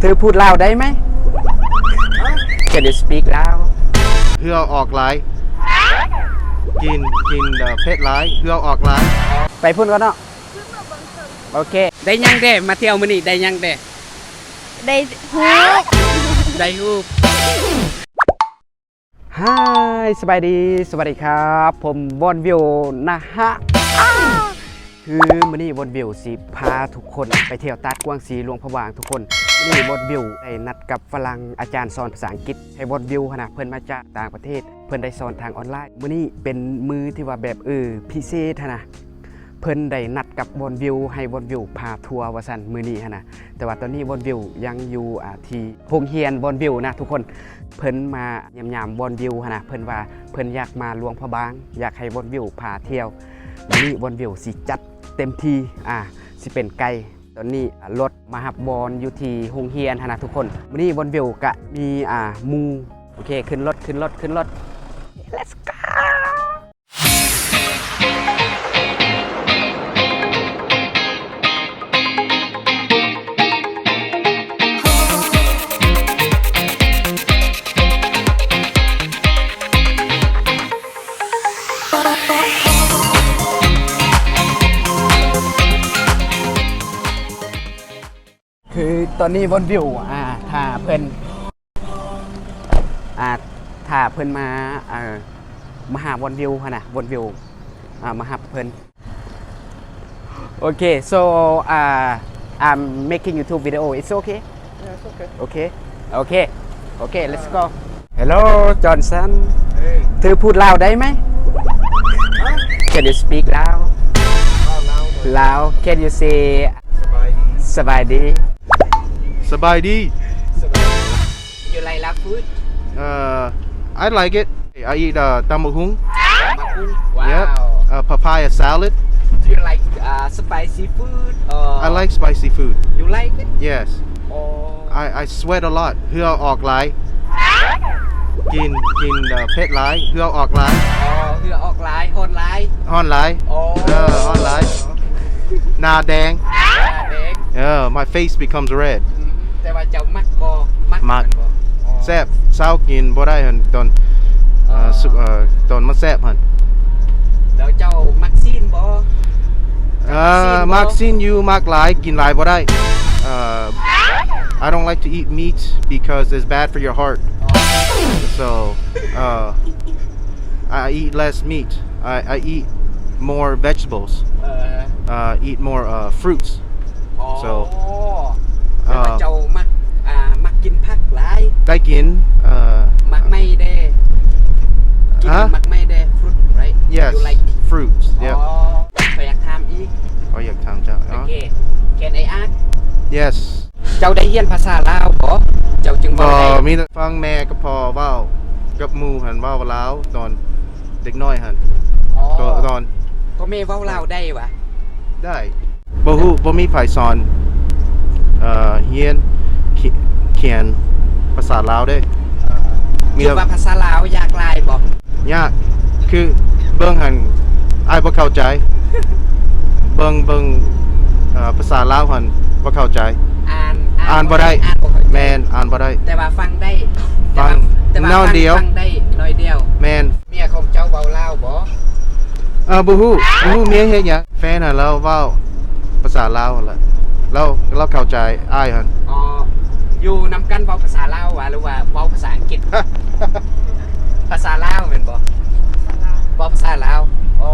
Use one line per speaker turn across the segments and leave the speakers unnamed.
เธอพูดลาวได้ไหม Can you speak ลาว
เพื่อออกไลน์กินกินเอ่อเพชรไลน์เพื่อออกไลน์
ไปพูดกันเนาะโอเค ได้ยังเด้มาเที่ยวมื้อนี้ได้ยังเด้
ได้ฮู้
ได้ฮูบฮายสบายดี สวัสดีครับ ผมบอนวิวนะฮะอ้าคือมื้อนี้บอนวิวสิพาทุกคนไปเที่ยวตัดกวางสีหลวงพระวางทุกคนมื้อ นี้บอนวิวได้นัดกับฝรั่งอาจารย์สอนภาษาอังกฤษ ให้บอนวิวหั้นนะเพิ่อนมาจากต่างประเทศ เพิ่อนได้สอนทางออนไลน์มื้อนี้เป็นมือที่ว่าแบบเออพิเศษนะเพิ่นได้นัดกับบอนวิว ให้บอนวิวพาทัวร์วันมือนี้นะแต่ว่าตอนนี้บอนวิวยังอยู่อาทีโรงเรียนบอนวิวนะทุกคนเพิ่นมายามบอนวิวนะเพิ่นว่าเพิ่นอยากมาหลวงพระบาง อยากให้บอนวิวพาเที่ยวมือนี้บอนวิวสิจัดเต็มที่อ่าสิเป็นไกล ตอนนี้รถมาหับบอลอยู่ที่โรงเรียนนนะทุกคนวันนี้บนวิวกะมีอ่ามูโอเคขึ้นรถขึ้นรถขึ้นรถ let's go คือตอนนี้บนวิวอ่าถ้าเพิ่นอ่าถ้าเพิ่นมาเอ่อมาหาบนวิวหั่นน่ะบนวิวอ่ามาหาเพิ่นโอเค so uh, I'm making YouTube video it's okay
Yeah, it's okay.
okay okay okay let's go hello Johnson
เฮ้ย
เธอพูดลาวได้ไหม Can you speak ลาว
ข้าวเล้า
ลาว Can you say
สบายดี
สบายดี
สบายดี
You like love food
Uh, I like it. I eat uh, tamahung.
Wow
Yep. Uh, papaya salad.
Do you like uh, spicy food or
I like spicy food.
You like it
Yes.
or
I, I sweat a lot เพื่อออกไลน์กินกินเอ่อเพชรไลน์เพื่อออกไลน์
or เรือออกไลน์ฮอนไลน์
ออนไลน์
อ๋อ
เออออนไลน์หน้าแดง
เด็ก
เออ my face becomes red
อืม แต่ว่าเจ้ามักบ่มัก
มัก
นบ่อ๋อ
แซ่บเศร้ากินบ่ได้หันตอนเอ่อสุเอ่อตอนมันแซ่บหัน
แล้วเจ้ามักซีนบ่
เอ่อมักซินอยู่มักหลายกินหลายบ่ได้เอ่อ I don't like to eat meat because it's bad for your heart
อ๋อ
so uh, I eat less meat I, I eat more vegetables
เออ
uh, eat more uh, fruits
อ๋อ
So,
แต่ว่า
uh,
เจ้ามักอ่ามักกินผักหลาย
ได้กินเอ่อ
มักไม่ได้ กิน
ฮะ
มักไม่ได้ fruit right
yes
you like
fruits
อ๋
yep
อขออยากถามอีก
เขาอยากทำจ้ะ
โอเค Can I ask
yes
เจ้าได้เรียนภาษาลาวบ่เจ้าจึง
พ
บ่
อ
ได้
มีแต่ฟังแม่ก็พอเว้ากับหมูหันเว้าลาวตอนเด็กน้อยหัน
อ๋อ
ตอนตอน
พ่อแม่เว้าลาวได้วะ
ได้บ่ฮู้บ่มีไผสอนเอ่อเฮียนเขีเขียน ภาษาลาวเด้มี
คิด
แต่
ว่าภาษาลาวยากหลายบ่
ยากคือเบิ่งหันอ้ายบ่เข้าใจ เบิ่งเบิ่งเอ่อภาษาลาวหันบ่เข้าใจ
อ่าน
อ่านบ่ได้
อ่านบ่เข้าใจ
แม่นอ่านบ่ได้
แต่ว่าฟังได้
ฟัง
แต่ว่า
แนว
ฟัง
เดียว
ฟังได้น้อยเดียว
แม่น
เมียของเจ้าเว้าลาวบ่
เออบ่ฮู้บ่ฮู้เมียเฮ็ดหยังแฟนหันเราเว้าภาษาลาวหั่นล่ะเราเราเข้าใจอ้ายหัน
อ๋อ อยู่นำกันเว้าภาษาลาววะหรือว่าเว้าภาษาอังกฤษ ภาษาลาวแม่นบ่เว้าภาษาลาวอ๋อ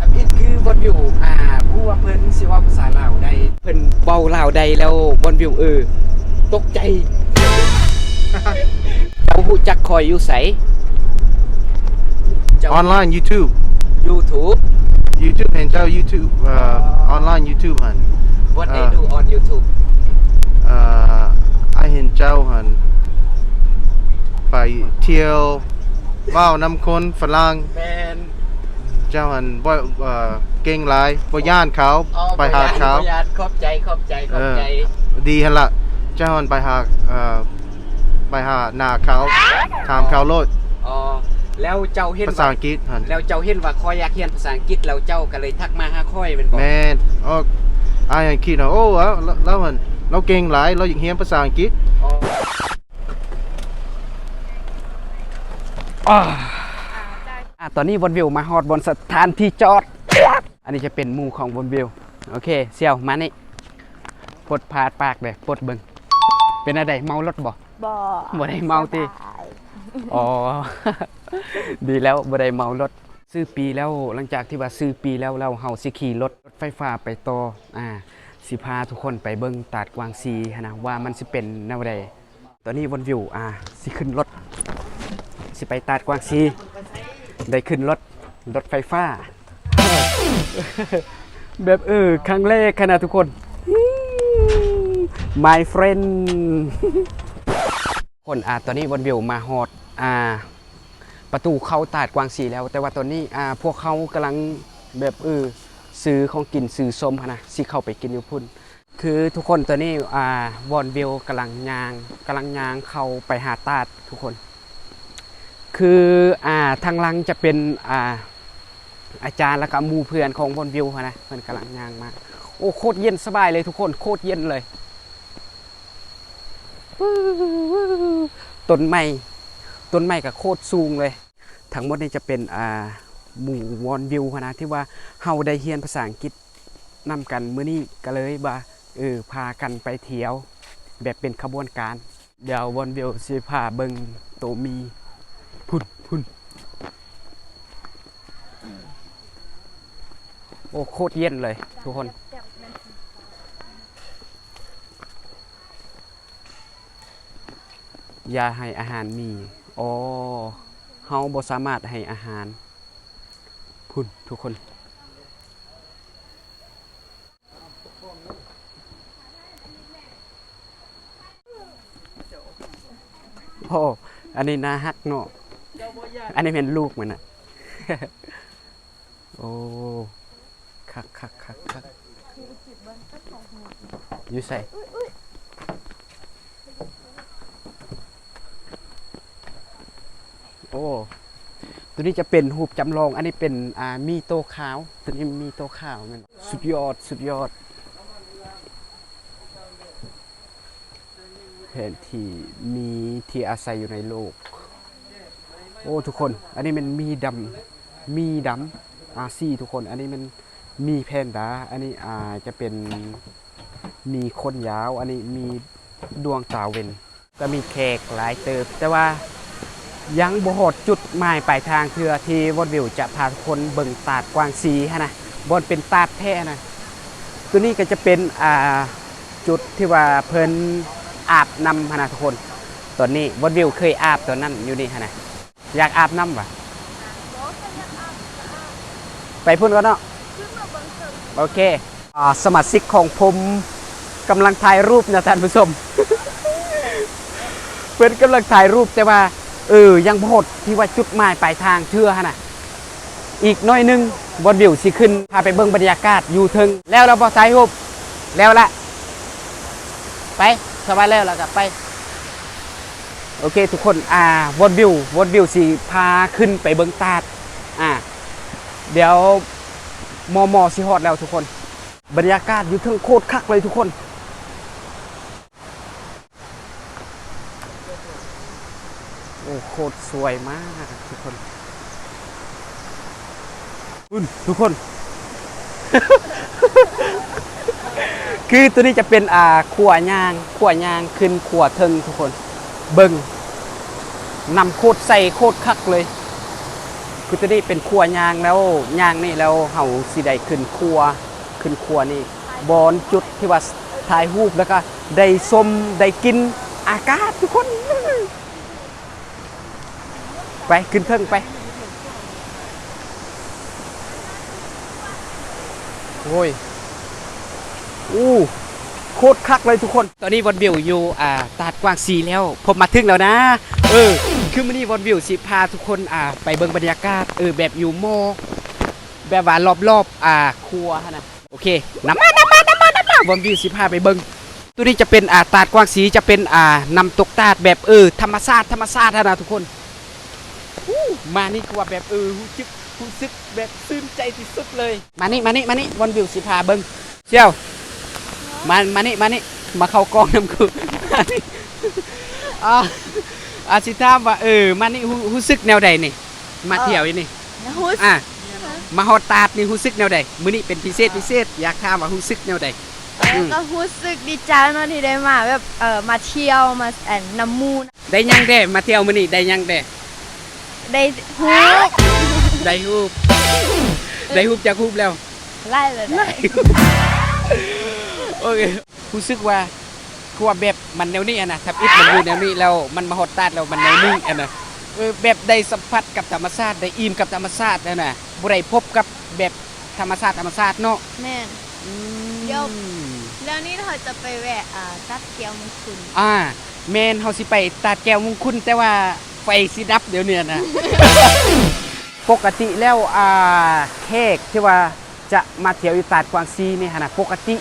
อันนี้คือบนวิวอ่าผู้ว่าเพิ่นสิเว้าภาษาลาวได้เพิ่นเว้าลาวได้แล้วบนวิวเออตกใจเจ้าฮู้จักคอยอยู่ไสเจ้า
ออนไลน์ YouTube
YouTube
YouTube เห็นเจ้า YouTube เอ่อออนไลน์ YouTube หัน
what they
อ่า
do on YouTube
เอ่อไอ เห็นเจ้าหันไปเที่ยวเว้าน้ำคนฝรั่ง
แม่น
เจ้าหันบ่เอ่อเก่งหลายบ่ย่านเขา
อ๋อ
ไปหาเขา
บ่ยานขอบใจขอบใจขอบใจ
ดีหั่นละเจ้าหันไปหาเอ่อไปหาหน้าเขาถามเขาโลด
อ๋อ แล้วเจ้าเห็น
ภาษา
ว่า
อังกฤษหัน
แล้วเจ้าเห็นว่าคอยอยากเรียนภาษาอังกฤษแล้วเจ้าก็เลยทักมาหาคอยเป็นบ่
แม่นอ๋อไอ้ายหันคิดว่าโอ้แล้วแล้วหัน เราเก่งหลายเราอยากเรียนภาษาอังกฤษ
อ่าอะตอนนี้บนวิวมาฮอดบนสถานที่จอด อันนี้จะเป็นหมู่ของบนวิว โอเคเสี่ยวมานี่ปลดพาดปากเลยปลดเบิงเป็นอะไรเมารถบ่
บ่
บ่ได้เมาติอ๋อ ดีแล้วบ่ได้เมารถซื้อปีแล้วหลังจากที่ว่าซื้อปีแล้วเราเฮาสิขี่รถรถไฟฟ้าไปต่ออ่า สิพาทุกคนไปเบิ่งตาดกวางซีนะว่ามันสิเป็นแนวใดตอนนี้บนวิวอ่าสิขึ้นรถ สิไปตาดกวางซี ได้ขึ้นรถรถไฟฟ้า แบบเออครั้งแรกขนาดทุกคน my friend คนอ่าตอนนี้บนวิวมาฮอดอ่าประตูเข้าตาดกวางสีแล้ว แต่ว่าตอนนี้อ่าพวกเขากำลังแบบเออ ซื้อของกินซื้อส้มหั้นนะสิเข้าไปกินอยู่พุ่น คือทุกคนตอนนี้อ่าวอนวิวกำลังยางกำลังยางเข้าไปหาตาดทุกคน คืออ่าทางหลังจะเป็นอ่าอาจารย์แล้วก็หมู่เพื่อนของบอนวิวหั้นนะเพื่อนกำลังยางมาโอ้โคตรเย็นสบายเลยทุกคนโคตรเย็นเลยต้นไม้ต้นไม้กับโคตรสูงเลย ทั้งหมดนี่จะเป็นอ่า หมู่วอนวิวนะที่ว่าเฮาได้เรียนภาษาอังกฤษนำกันมื้อนี้ก็เลยว่าเออพากันไปเที่ยว แบบเป็นขบวนการ เดี๋ยววอนวิวสิพาเบิ่งโตมีพุ่นพุ่นโอ้โคตรเย็นเลยทุกคนยาให้อาหารมี อ๋อเฮาบ่สามารถให้อาหาร พุ่นทุกคน โอ้อันนี้น่าฮักเนาะอันนี้เป็นลูกมันอะ โอ้คักคักคักคักอยู่ใส่โอ้ ตัวนี้จะเป็นหูปจำลอง อันนี้เป็นอ่ามีโตขาว ตัวนี้มีโตขาวมันสุดยอดสุดยอดแผนที่มีที่อาศัยอยู่ในโลก โอ้ทุกคน อันนี้มันมีดำมีดำอาซี่ทุกคน อันนี้มันมีแพนด้าอันนี้อาจะเป็นมีคนยาว อันนี้มีดวงตาเวนก็มีแขกหลายเติบ แต่ว่า ยังบ่หดจุดหมายปลายทางเทือที่วอนวิวจะพาคนเบิ่งตาดกวางสีฮะนะบนเป็นตาดแท้นะตัวนี้ก็จะเป็นอ่าจุดที่ว่าเพิ่นอาบน้ำฮะนะทุกคนตอนนี้วอนวิวเคยอาบตัวนั้นอยู่นี่ฮะนะอยากอาบน้ำปะไปพุ่นก็เนาะโอเคอ่าสมาชิกของผมกำลังถ่ายรูปนะท่านผู้ชม เพื่อนกำลังถ่ายรูปแต่ว่า เออ ยังพดที่ว่าจุดหมายปลายทางเชื่อฮะนะอีกน้อยหนึงบนวิวสิขึ้น พาไปเบิ่งบรรยากาศอยู่เทึงแล้วเราพอถ่ายรูปแล้วละ ไปสบายแล้วแล้วก็ไป โอเค ทุกคน อ่าวอนวิววอนวิวสิพาขึ้นไปเบิงตาด อ่า เดี๋ยวมอมอสิฮอดแล้วทุกคน บรรยากาศอยู่เทั้งโคตรคักเลยทุกคน โอ้โค ตรสวยมากทุกคนอุ่นทุกคน คือตัวนี้จะเป็นอ่าขั่วยางขั่วยางขึ้นขั่วเทิงทุกคน เบิงนำโคตรใส่โคตรคักเลย คือตัวนี้เป็นครัวยางแล้วยางนี่แล้วเฮาสิได้ขึ้นครัวขึ้นครัวนี่บอนจุดที่ว่าถ่ายรูปแล้วก็ได้ชมได้กินอากาศทุกคน ไป ขึ้นเครื่องไป โอ้ยอู้โคตรคักเลยทุกคน ตอนนี้วันวิวอยู่อ่าตาดกว้างสีแล้ว ผมมาถึงแล้วนะ เออ คือมื้อนี้วันวิวสิพาทุกคนอ่าไปเบิ่งบรรยากาศ เออ แบบอยู่โม แบบว่ารอบๆ อ่า ครัวหั่นะ โอเคนำมานำมานำมานำมาวันวิวสิพาไปเบิ่งตัวนี้จะเป็นอ่าตาดกว้างสีจะเป็นอ่านำตกตาดแบบเออธรรมชาติธรรมชาติหั่นะทุกคน มานี่คือว่าแบบเออรู้จึกรู้สึกแบบซื่นใจที่สุดเลย มานี่มานี่มานี่วันวิวสิพาเบิ่งเชี่ยวมามานี่มานี่มาเข้ากล้องน้ำกูอันนี้อ่าอาสิถามว่าเออมานี่รู้รู้สึกแนวใดนี่ มาเที่ยวอีนี่
ฮู้
อะมาฮอดตาดนี่รู้สึกแนวใดมื้อนี้เป็นพิเศษพิเศษอยากถามว่ารู้สึกแนวใดอืม
ก็รู้สึกดีใจเนาะที่ได้มาแบบเอ่อมาเที่ยวมาแอนน้ำมูน
ได้ยังแด้มาเที่ยวมื้อนี้ได้ยังแด้
ได้ฮู้
ได้รูปได้รูปจากรูปแล้ว
ไล่เลยได้
โอเครู้สึกว่าคือว่าแบบมันแนวนี้อะนะทับอิฐมันอยู่แนวนี้แล้วมันมาฮอดตาดแล้วมันแนวนี้อะนะเออแบบได้สัมผัสกับธรรมชาติได้อิ่มกับธรรมชาตินะนะบ่ได้พบกับแบบธรรมชาติธรรมชาติเนาะ
แม่นเดี๋ยวแล้วนี่เราจะไปแวะอ่าตัดเกียวมงคุณ
อ่าแมนเฮาสิไปตาดแก้วมงคุณแต่ว่า ไฟสิดับเดี๋ยวเนี้นะ ปกติแล้วอ่าแขกที่ว่าจะมาเที่ยวอยู่ตาดกวางซีนี่ฮะนะปกติ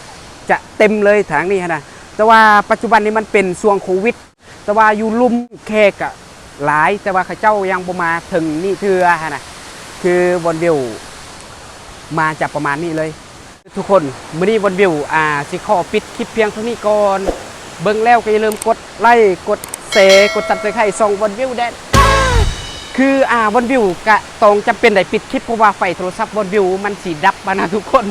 จะเต็มเลยทางนี้ฮะนะแต่ว่าปัจจุบันนี้มันเป็นช่วงโควิด แต่ว่าอยู่ลุ่มแขกอะหลายแต่ว่าเขาเจ้ายังบ่มาถึงนี่เทือฮะนะคือบนวิวมาจากประมาณนี้เลย ทุกคนมื้อนี้บนวิวอ่าสิขอปิดคลิปเพียงเท่านี้ก่อน เบิ่งแล้วก็อย่าลืมกดไลค์กด เซกดซับสไครต์ส่องบนวิวแดนคืออ่าบนวิวกะตรงจำเป็นได้ปิดคลิปเพราะว่าไฟโทรศัพท์บนวิวมันสีดับมานะทุกคน